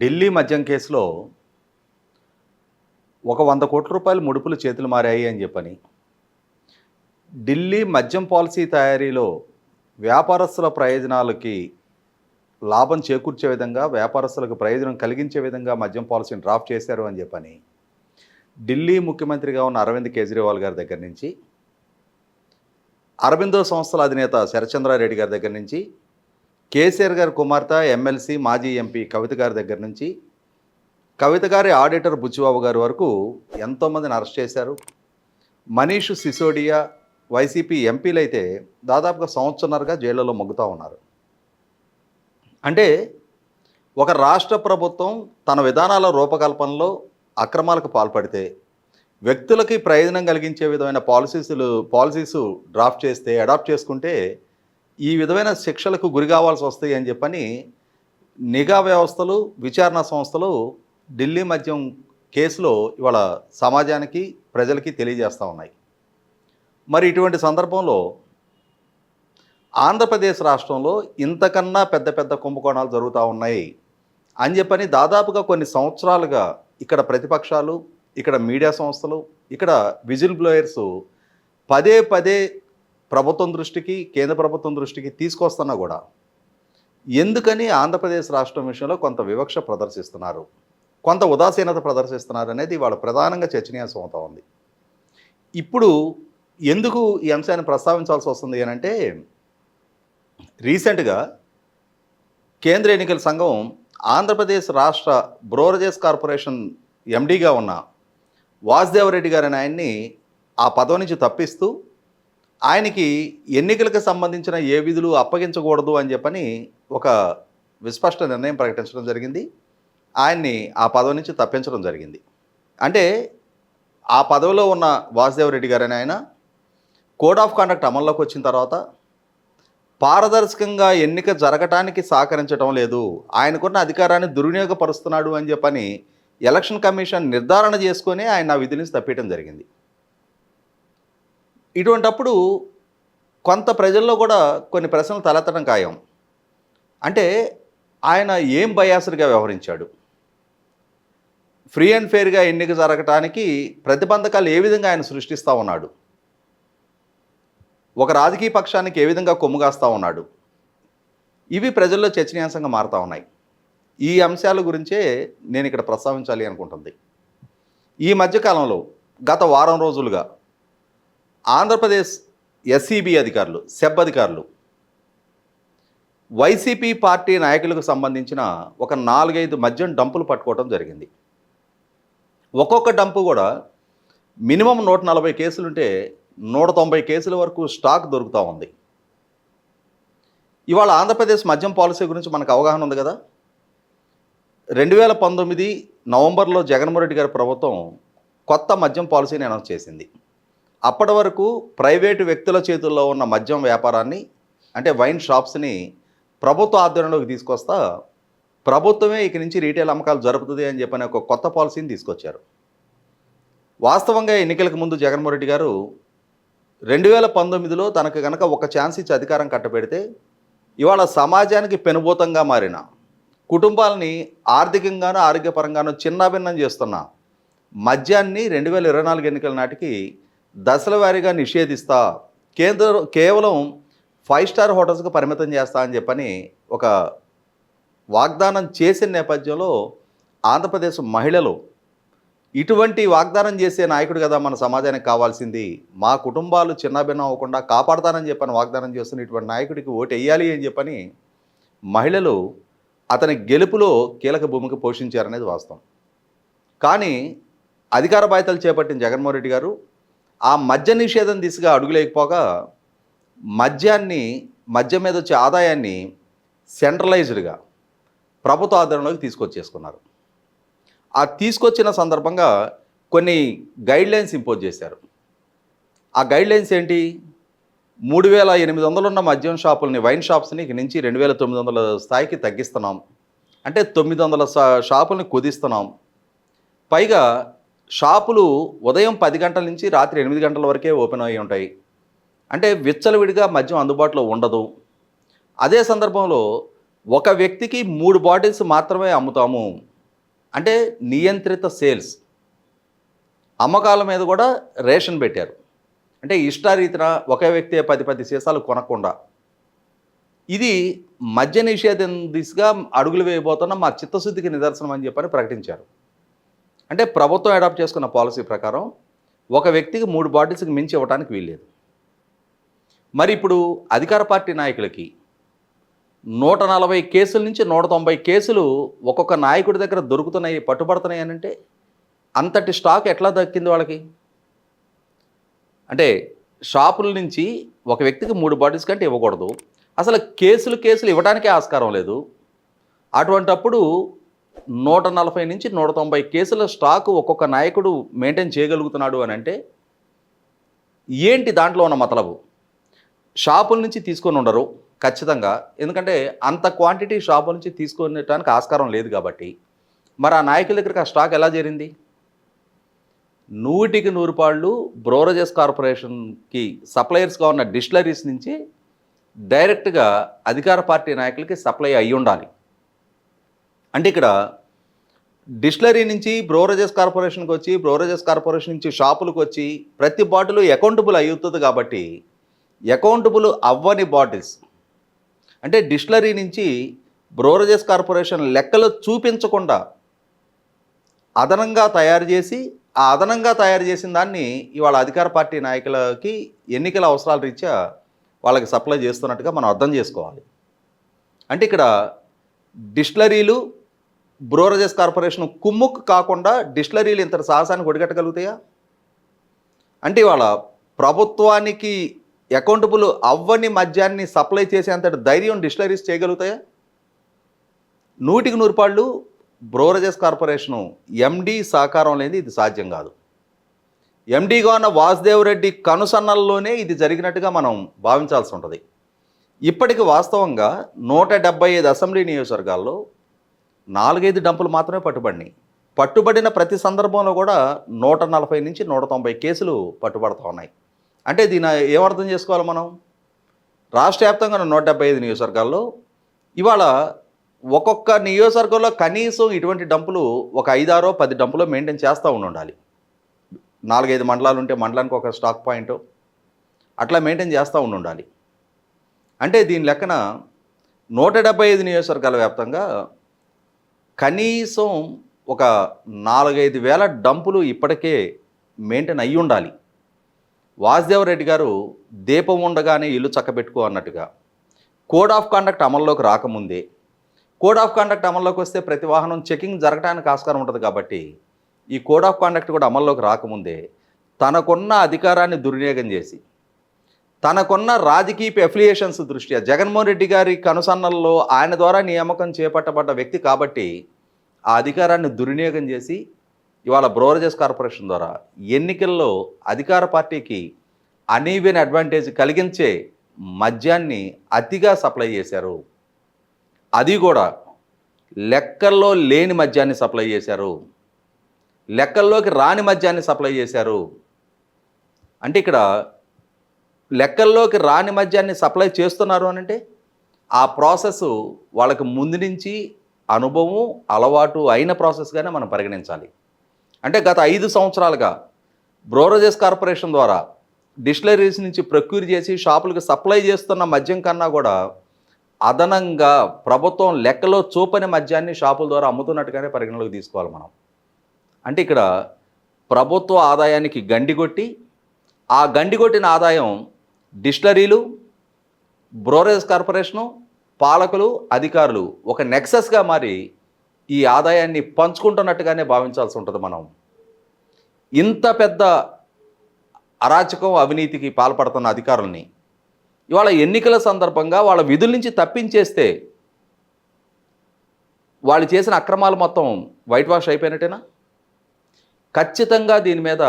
ఢిల్లీ మద్యం కేసులో ఒక వంద కోట్ల రూపాయలు ముడుపులు చేతులు మారాయి అని చెప్పని ఢిల్లీ మద్యం పాలసీ తయారీలో వ్యాపారస్తుల ప్రయోజనాలకి లాభం చేకూర్చే విధంగా వ్యాపారస్తులకు ప్రయోజనం కలిగించే విధంగా మద్యం పాలసీని డ్రాఫ్ట్ చేశారు అని చెప్పని ఢిల్లీ ముఖ్యమంత్రిగా ఉన్న అరవింద్ కేజ్రీవాల్ గారి దగ్గర నుంచి అరవిందో సంస్థల అధినేత శరచంద్రారెడ్డి గారి దగ్గర నుంచి కేసీఆర్ గారి కుమార్తె ఎమ్మెల్సీ మాజీ ఎంపీ కవిత గారి దగ్గర నుంచి కవిత గారి ఆడిటర్ బుచ్చిబాబు గారి వరకు ఎంతోమందిని అరెస్ట్ చేశారు. మనీష్ సిసోడియా వైసీపీ ఎంపీలు అయితే దాదాపుగా సంవత్సరన్నరగా జైళ్ళలో మగ్గుతూ ఉన్నారు. అంటే ఒక రాష్ట్ర ప్రభుత్వం తన విధానాల రూపకల్పనలో అక్రమాలకు పాల్పడితే వ్యక్తులకి ప్రయోజనం కలిగించే విధమైన పాలసీసులు పాలసీస్ డ్రాఫ్ట్ చేస్తే అడాప్ట్ చేసుకుంటే ఈ విధమైన శిక్షలకు గురి కావాల్సి వస్తాయి అని చెప్పని నిఘా వ్యవస్థలు విచారణ సంస్థలు ఢిల్లీ మద్యం కేసులో ఇవాళ సమాజానికి ప్రజలకి తెలియజేస్తూ ఉన్నాయి. మరి ఇటువంటి సందర్భంలో ఆంధ్రప్రదేశ్ రాష్ట్రంలో ఇంతకన్నా పెద్ద పెద్ద కుంభకోణాలు జరుగుతూ ఉన్నాయి అని చెప్పని దాదాపుగా కొన్ని సంవత్సరాలుగా ఇక్కడ ప్రతిపక్షాలు ఇక్కడ మీడియా సంస్థలు ఇక్కడ విజిల్ బ్లోయర్స్ పదే పదే ప్రభుత్వం దృష్టికి కేంద్ర ప్రభుత్వం దృష్టికి తీసుకొస్తున్నా కూడా ఎందుకని ఆంధ్రప్రదేశ్ రాష్ట్రం విషయంలో కొంత వివక్ష ప్రదర్శిస్తున్నారు? కొంత ఉదాసీనత ప్రదర్శిస్తున్నారు అనేది వాళ్ళ ప్రధానంగా చర్చనీయాంశం అవుతా ఉంది. ఇప్పుడు ఎందుకు ఈ అంశాన్ని ప్రస్తావించాల్సి వస్తుంది అని అంటే రీసెంట్గా కేంద్ర ఎన్నికల సంఘం ఆంధ్రప్రదేశ్ రాష్ట్ర బ్రోరజెస్ కార్పొరేషన్ ఎండీగా ఉన్న వాసుదేవరెడ్డి గారి ఆయన్ని ఆ పదవి నుంచి తప్పిస్తూ ఆయనకి ఎన్నికలకు సంబంధించిన ఏ విధులు అప్పగించకూడదు అని చెప్పని ఒక విస్పష్ట నిర్ణయం ప్రకటించడం జరిగింది. ఆయన్ని ఆ పదవి నుంచి తప్పించడం జరిగింది. అంటే ఆ పదవిలో ఉన్న వాసుదేవరెడ్డి గారని ఆయన కోడ్ ఆఫ్ కండక్ట్ అమల్లోకి వచ్చిన తర్వాత పారదర్శకంగా ఎన్నిక జరగటానికి సహకరించడం లేదు. ఆయనకున్న అధికారాన్ని దుర్వినియోగపరుస్తున్నాడు అని చెప్పని ఎలక్షన్ కమిషన్ నిర్ధారణ చేసుకొని ఆయన ఆ విధి నుంచి తప్పించడం జరిగింది. ఇటువంటప్పుడు కొంత ప్రజల్లో కూడా కొన్ని ప్రశ్నలు తలెత్తడం ఖాయం. అంటే ఆయన ఏం బయాసుడిగా వ్యవహరించాడు? ఫ్రీ అండ్ ఫెయిర్గా ఎన్నిక జరగటానికి ప్రతిబంధకాలు ఏ విధంగా ఆయన సృష్టిస్తూ ఉన్నాడు? ఒక రాజకీయ పక్షానికి ఏ విధంగా కొమ్ముగాస్తూ ఉన్నాడు? ఇవి ప్రజల్లో చర్చనీయాంశంగా మారుతూ ఉన్నాయి. ఈ అంశాల గురించే నేను ఇక్కడ ప్రస్తావించాలి అనుకుంటుంది. ఈ మధ్యకాలంలో గత వారం రోజులుగా ఆంధ్రప్రదేశ్ ఎస్సీబీ అధికారులు సెబ్ అధికారులు వైసీపీ పార్టీ నాయకులకు సంబంధించిన ఒక నాలుగైదు మద్యం డంపులు పట్టుకోవడం జరిగింది. ఒక్కొక్క డంపు కూడా మినిమం నూట నలభై కేసులుంటే నూట తొంభై కేసుల వరకు స్టాక్ దొరుకుతూ ఉంది. ఇవాళ ఆంధ్రప్రదేశ్ మద్యం పాలసీ గురించి మనకు అవగాహన ఉంది కదా? రెండు వేల పంతొమ్మిది నవంబర్లో జగన్మోహన్ రెడ్డి గారి ప్రభుత్వం కొత్త మద్యం పాలసీని అనౌన్స్ చేసింది. అప్పటి వరకు ప్రైవేటు వ్యక్తుల చేతుల్లో ఉన్న మద్యం వ్యాపారాన్ని అంటే వైన్ షాప్స్ని ప్రభుత్వ ఆధ్వర్యంలోకి తీసుకొస్తా ప్రభుత్వమే ఇక నుంచి రీటైల్ అమ్మకాలు జరుపుతుంది అని చెప్పని ఒక కొత్త పాలసీని తీసుకొచ్చారు. వాస్తవంగా ఎన్నికలకు ముందు జగన్మోహన్ రెడ్డి గారు రెండు వేల పంతొమ్మిదిలో తనకు కనుక ఒక ఛాన్స్ ఇచ్చి అధికారం కట్టబెడితే ఇవాళ సమాజానికి పెనుభూతంగా మారిన కుటుంబాలని ఆర్థికంగానూ ఆరోగ్యపరంగానూ చిన్నాభిన్నం చేస్తున్న మద్యాన్ని రెండు వేల ఇరవై నాలుగు ఎన్నికల నాటికి దశల వారీగా నిషేధిస్తా కేంద్ర కేవలం ఫైవ్ స్టార్ హోటల్స్కి పరిమితం చేస్తా అని చెప్పని ఒక వాగ్దానం చేసిన నేపథ్యంలో ఆంధ్రప్రదేశ్ మహిళలు ఇటువంటి వాగ్దానం చేసే నాయకుడు కదా మన సమాజానికి కావాల్సింది. మా కుటుంబాలు చిన్నభిన్నం అవ్వకుండా కాపాడతానని చెప్పని వాగ్దానం చేస్తున్న ఇటువంటి నాయకుడికి ఓటు వేయాలి అని చెప్పని మహిళలు అతని గెలుపులో కీలక భూమికి పోషించారనేది వాస్తవం. కానీ అధికార బాధ్యతలు చేపట్టిన జగన్మోహన్ రెడ్డి గారు ఆ మద్య నిషేధం దిశగా అడుగులేకపోగా మద్యాన్ని మద్యం మీద వచ్చే ఆదాయాన్ని సెంట్రలైజ్డ్గా ప్రభుత్వ ఆధారంలోకి తీసుకొచ్చేసుకున్నారు. ఆ తీసుకొచ్చిన సందర్భంగా కొన్ని గైడ్లైన్స్ ఇంపోజ్ చేశారు. ఆ గైడ్లైన్స్ ఏంటి? మూడు వేల ఎనిమిది వందలు ఉన్న మద్యం షాపుల్ని వైన్ షాప్స్ని ఇక నుంచి రెండు వేల తొమ్మిది వందల స్థాయికి తగ్గిస్తున్నాం. అంటే తొమ్మిది వందల షాపుల్ని కుదిస్తున్నాం. పైగా షాపులు ఉదయం పది గంటల నుంచి రాత్రి ఎనిమిది గంటల వరకే ఓపెన్ అయి ఉంటాయి. అంటే విచ్చలవిడిగా మద్యం అందుబాటులో ఉండదు. అదే సందర్భంలో ఒక వ్యక్తికి మూడు బాటిల్స్ మాత్రమే అమ్ముతాము. అంటే నియంత్రిత సేల్స్. అమ్మకాల మీద కూడా రేషన్ పెట్టారు. అంటే ఇష్టారీతిన ఒకే వ్యక్తి పది పది సీసాలు కొనకుండా. ఇది మద్య నిషేధం దిశగా అడుగులు వేయబోతున్న మా చిత్తశుద్ధికి నిదర్శనం అని చెప్పని ప్రకటించారు. అంటే ప్రభుత్వం అడాప్ట్ చేసుకున్న పాలసీ ప్రకారం ఒక వ్యక్తికి మూడు బాటిల్స్కి మించి ఇవ్వడానికి వీల్లేదు. మరి ఇప్పుడు అధికార పార్టీ నాయకులకి నూట నలభై కేసుల నుంచి నూట తొంభై కేసులు ఒక్కొక్క నాయకుడి దగ్గర దొరుకుతున్నాయి పట్టుబడుతున్నాయి అని అంటే అంతటి స్టాక్ ఎట్లా దక్కింది వాళ్ళకి? అంటే షాపుల నుంచి ఒక వ్యక్తికి మూడు బాటిల్స్ కంటే ఇవ్వకూడదు. అసలు కేసులు కేసులు ఇవ్వడానికే ఆస్కారం లేదు. అటువంటప్పుడు నూట నలభై నుంచి నూట తొంభై కేసుల స్టాకు ఒక్కొక్క నాయకుడు మెయింటైన్ చేయగలుగుతున్నాడు అని అంటే ఏంటి దాంట్లో ఉన్న మతలబు? షాపుల నుంచి తీసుకొని ఉండరు ఖచ్చితంగా. ఎందుకంటే అంత క్వాంటిటీ షాపుల నుంచి తీసుకునేటానికి ఆస్కారం లేదు కాబట్టి. మరి ఆ నాయకుల దగ్గరికి ఆ స్టాక్ ఎలా చేరింది? నూటికి నూరు పాళ్ళు బ్రోరజెస్ కార్పొరేషన్కి సప్లయర్స్గా ఉన్న డిస్టిలరీస్ నుంచి డైరెక్ట్గా అధికార పార్టీ నాయకులకి సప్లై అయ్యి ఉండాలి అంటే ఇక్కడ డిస్టిలరీ నుంచి బ్రోరేజెస్ కార్పొరేషన్కి వచ్చి బ్రోరేజెస్ కార్పొరేషన్ నుంచి షాపులకు వచ్చి ప్రతి బాటిల్ అకౌంటబుల్ అవుతుంది కాబట్టి అకౌంటబుల్ అవ్వని బాటిల్స్. అంటే డిస్టిలరీ నుంచి బ్రోరేజెస్ కార్పొరేషన్ లెక్కలు చూపించకుండా అదనంగా తయారు చేసి ఆ అదనంగా తయారు చేసిన దాన్ని ఇవాళ అధికార పార్టీ నాయకులకి ఎన్నికల అవసరాల రీత్యా వాళ్ళకి సప్లై చేస్తున్నట్టుగా మనం అర్థం చేసుకోవాలి. అంటే ఇక్కడ డిస్టిలరీలు బ్రోరజెస్ కార్పొరేషన్ కుమ్ముక్ కాకుండా డిస్టిలరీలు ఇంత సాహసానికి ఒడిగట్టగలుగుతాయా? అంటే ఇవాళ ప్రభుత్వానికి అకౌంటబుల్ అవ్వని మద్యాన్ని సప్లై చేసేంతటి ధైర్యం డిస్టిలరీస్ చేయగలుగుతాయా? నూటికి నూరు పాళ్ళు బ్రోరజెస్ కార్పొరేషను ఎండి సహకారం లేని ఇది సాధ్యం కాదు. ఎండీగా ఉన్న వాసుదేవ్ రెడ్డి కనుసన్నల్లోనే ఇది జరిగినట్టుగా మనం భావించాల్సి ఉంటుంది. ఇప్పటికి వాస్తవంగా నూట ఐదు అసెంబ్లీ నియోజకవర్గాల్లో నాలుగైదు డంపులు మాత్రమే పట్టుబడినాయి. పట్టుబడిన ప్రతి సందర్భంలో కూడా నూట నలభై నుంచి నూట తొంభై కేసులు పట్టుబడుతూ ఉన్నాయి. అంటే దీని ఏమర్థం చేసుకోవాలి మనం? రాష్ట్ర వ్యాప్తంగా నూట డెబ్బై ఐదు నియోజకవర్గాల్లో ఇవాళ ఒక్కొక్క నియోజకవర్గంలో కనీసం ఇటువంటి డంపులు ఒక ఐదారో పది డంపులో మెయింటైన్ చేస్తూ ఉండాలి నాలుగైదు మండలాలు ఉంటే మండలానికి ఒక స్టాక్ పాయింట్. అట్లా మెయింటైన్ చేస్తూ ఉండి ఉండాలి అంటే దీని లెక్కన నూట డెబ్బై ఐదు నియోజకవర్గాల వ్యాప్తంగా కనీసం ఒక నాలుగైదు వేల డంపులు ఇప్పటికే మెయింటైన్ అయ్యి ఉండాలి. వాసుదేవరెడ్డి గారు దీపం ఉండగానే ఇల్లు చక్కబెట్టుకో అన్నట్టుగా. కోడ్ ఆఫ్ కండక్ట్ అమల్లోకి రాకముందే కోడ్ ఆఫ్ కండక్ట్ అమల్లోకి వస్తే ప్రతి వాహనం చెకింగ్ జరగడానికి ఆస్కారం ఉంటుంది కాబట్టి ఈ కోడ్ ఆఫ్ కాండక్ట్ కూడా అమల్లోకి రాకముందే తనకున్న అధికారాన్ని దుర్వినియోగం చేసి తనకున్న రాజకీయ అఫిలియేషన్స్ దృష్ట్యా జగన్మోహన్ రెడ్డి గారి కనుసన్నల్లో ఆయన ద్వారా నియామకం చేపట్టబడ్డ వ్యక్తి కాబట్టి ఆ అధికారాన్ని దుర్వినియోగం చేసి ఇవాళ బ్రోరజెస్ కార్పొరేషన్ ద్వారా ఎన్నికల్లో అధికార పార్టీకి అనీవెన్ అడ్వాంటేజ్ కలిగించే మద్యాన్ని అతిగా సప్లై చేశారు. అది కూడా లెక్కల్లో లేని మద్యాన్ని సప్లై చేశారు. లెక్కల్లోకి రాని మద్యాన్ని సప్లై చేశారు. అంటే ఇక్కడ లెక్కల్లోకి రాని మద్యాన్ని సప్లై చేస్తున్నారు అనంటే అంటే ఆ ప్రాసెస్ వాళ్ళకి ముందు నుంచి అనుభవం అలవాటు అయిన ప్రాసెస్గానే మనం పరిగణించాలి. అంటే గత ఐదు సంవత్సరాలుగా బ్రోరజెస్ కార్పొరేషన్ ద్వారా డిస్టిలరీస్ నుంచి ప్రొక్యూర్ చేసి షాపులకు సప్లై చేస్తున్న మద్యం కన్నా కూడా అదనంగా ప్రభుత్వం లెక్కలో చూపని మద్యాన్ని షాపుల ద్వారా అమ్ముతున్నట్టుగానే పరిగణలోకి తీసుకోవాలి మనం. అంటే ఇక్కడ ప్రభుత్వ ఆదాయానికి గండి కొట్టి ఆ గండి కొట్టిన ఆదాయం డిస్టిలరీలు బ్రోరేజ్ కార్పొరేషను పాలకులు అధికారులు ఒక నెక్సెస్గా మారి ఈ ఆదాయాన్ని పంచుకుంటున్నట్టుగానే భావించాల్సి ఉంటుంది మనం. ఇంత పెద్ద అరాచకం అవినీతికి పాల్పడుతున్న అధికారుల్ని ఇవాళ ఎన్నికల సందర్భంగా వాళ్ళ విధుల నుంచి తప్పించేస్తే వాళ్ళు చేసిన అక్రమాలు మొత్తం వైట్ వాష్ అయిపోయినట్టేనా? ఖచ్చితంగా దీని మీద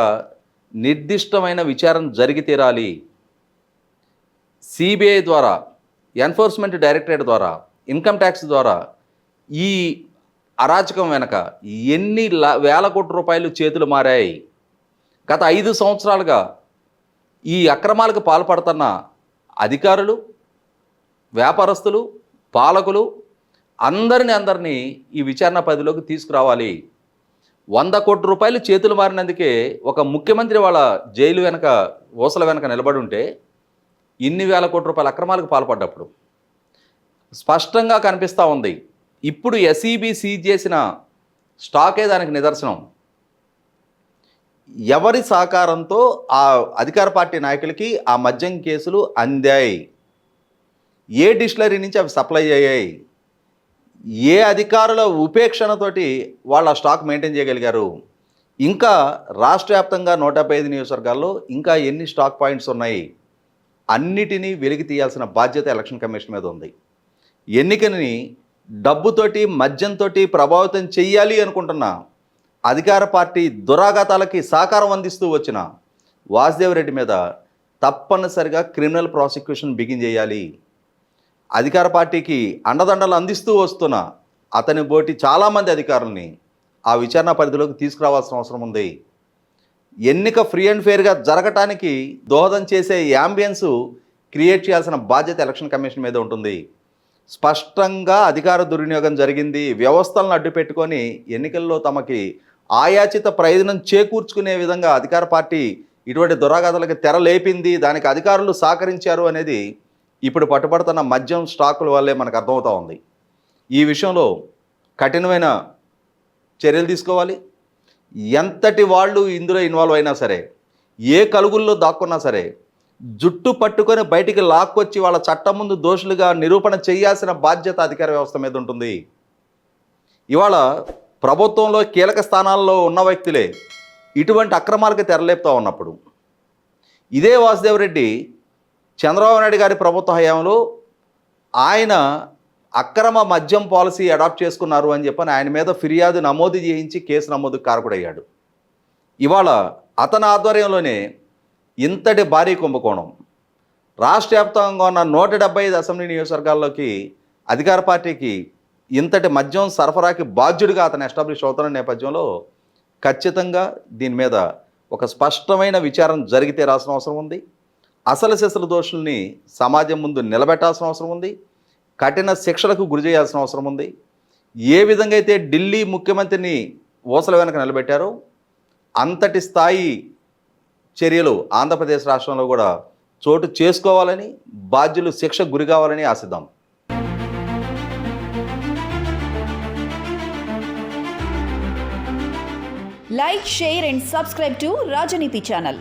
నిర్దిష్టమైన విచారణ జరిగి తీరాలి సిబిఐ ద్వారా ఎన్ఫోర్స్మెంట్ డైరెక్టరేట్ ద్వారా ఇన్కమ్ ట్యాక్స్ ద్వారా ఈ అరాచకం వెనక ఎన్ని ల- వేల కోట్ల రూపాయలు చేతులు మారాయి. గత ఐదు సంవత్సరాలుగా ఈ అక్రమాలకు పాల్పడుతున్న అధికారులు వ్యాపారస్తులు పాలకులు అందరిని అందరినీ ఈ విచారణ పరిధిలోకి తీసుకురావాలి. వంద కోట్ల రూపాయలు చేతులు మారినందుకే ఒక ముఖ్యమంత్రి వాళ్ళ జైలు వెనక ఊసల వెనక నిలబడి ఉంటే ఇన్ని వేల కోట్ల రూపాయల అక్రమాలకు పాల్పడ్డప్పుడు స్పష్టంగా కనిపిస్తూ ఉంది. ఇప్పుడు ఎస్ఈబి సీజ్ చేసిన స్టాకే దానికి నిదర్శనం. ఎవరి సహకారంతో ఆ అధికార పార్టీ నాయకులకి ఆ మద్యం కేసులు అందాయి? ఏ డిస్టిలరీ నుంచి అవి సప్లై అయ్యాయి? ఏ అధికారుల ఉపేక్షణతోటి వాళ్ళ స్టాక్ మెయింటైన్ చేయగలిగారు? ఇంకా రాష్ట్ర వ్యాప్తంగా నూట యాభై ఐదు నియోజకవర్గాల్లో ఇంకా ఎన్ని స్టాక్ పాయింట్స్ ఉన్నాయి? అన్నిటినీ వెలికి తీయాల్సిన బాధ్యత ఎలక్షన్ కమిషన్ మీద ఉంది. ఎన్నికని డబ్బుతోటి మద్యంతోటి ప్రభావితం చేయాలి అనుకుంటున్న అధికార పార్టీ దురాఘాతాలకి సహకారం అందిస్తూ వచ్చిన వాసుదేవరెడ్డి మీద తప్పనిసరిగా క్రిమినల్ ప్రాసిక్యూషన్ బిగిన్ చేయాలి. అధికార పార్టీకి అండదండలు అందిస్తూ వస్తున్న అతని బోటి చాలామంది అధికారుల్ని ఆ విచారణ పరిధిలోకి తీసుకురావాల్సిన అవసరం ఉంది. ఎన్నిక ఫ్రీ అండ్ ఫెయిర్గా జరగటానికి దోహదం చేసే యాంబియన్స్ క్రియేట్ చేయాల్సిన బాధ్యత ఎలక్షన్ కమిషన్ మీద ఉంటుంది. స్పష్టంగా అధికార దుర్వినియోగం జరిగింది. వ్యవస్థలను అడ్డు పెట్టుకొని ఎన్నికల్లో తమకి ఆయాచిత ప్రయోజనం చేకూర్చుకునే విధంగా అధికార పార్టీ ఇటువంటి దురాగతలకు తెర లేపింది. దానికి అధికారులు సహకరించారు అనేది ఇప్పుడు పట్టుబడుతున్న మద్యం స్టాకుల వల్లే మనకు అర్థమవుతూ ఉంది. ఈ విషయంలో కఠినమైన చర్యలు తీసుకోవాలి. ఎంతటి వాళ్ళు ఇందులో ఇన్వాల్వ్ అయినా సరే ఏ కలుగుల్లో దాక్కున్నా సరే జుట్టు పట్టుకొని బయటికి లాక్కొచ్చి వాళ్ళ చట్టం ముందు దోషులుగా నిరూపణ చేయాల్సిన బాధ్యత అధికార వ్యవస్థ మీద ఉంటుంది. ఇవాళ ప్రభుత్వంలో కీలక స్థానాల్లో ఉన్న వ్యక్తులే ఇటువంటి అక్రమాలకు తెరలేపుతూ ఉన్నప్పుడు ఇదే వాసుదేవ్ రెడ్డి చంద్రబాబు నాయుడు గారి ప్రభుత్వ హయాంలో ఆయన అక్రమ మద్యం పాలసీ అడాప్ట్ చేసుకున్నారు అని చెప్పని ఆయన మీద ఫిర్యాదు నమోదు చేయించి కేసు నమోదు కారకుడయ్యాడు. ఇవాళ అతని ఆధ్వర్యంలోనే ఇంతటి భారీ కుంభకోణం. రాష్ట్ర వ్యాప్తంగా ఉన్న నూట డెబ్బై ఐదు అసెంబ్లీ నియోజకవర్గాల్లోకి అధికార పార్టీకి ఇంతటి మద్యం సరఫరాకి బాధ్యుడిగా అతను ఎస్టాబ్లిష్ అవుతున్న నేపథ్యంలో ఖచ్చితంగా దీని మీద ఒక స్పష్టమైన విచారం జరిగితే రాసిన అవసరం ఉంది. అసలు శిశుల దోషుల్ని సమాజం ముందు నిలబెట్టాల్సిన అవసరం ఉంది. కఠిన శిక్షలకు గురి చేయాల్సిన అవసరం ఉంది. ఏ విధంగా అయితే ఢిల్లీ ముఖ్యమంత్రిని ఓసల వెనక నిలబెట్టారో అంతటి స్థాయి చర్యలు ఆంధ్రప్రదేశ్ రాష్ట్రంలో కూడా చోటు చేసుకోవాలని బాధ్యులు శిక్షకు గురి కావాలని ఆశిద్దాం. Like share and subscribe to Rajaneethi channel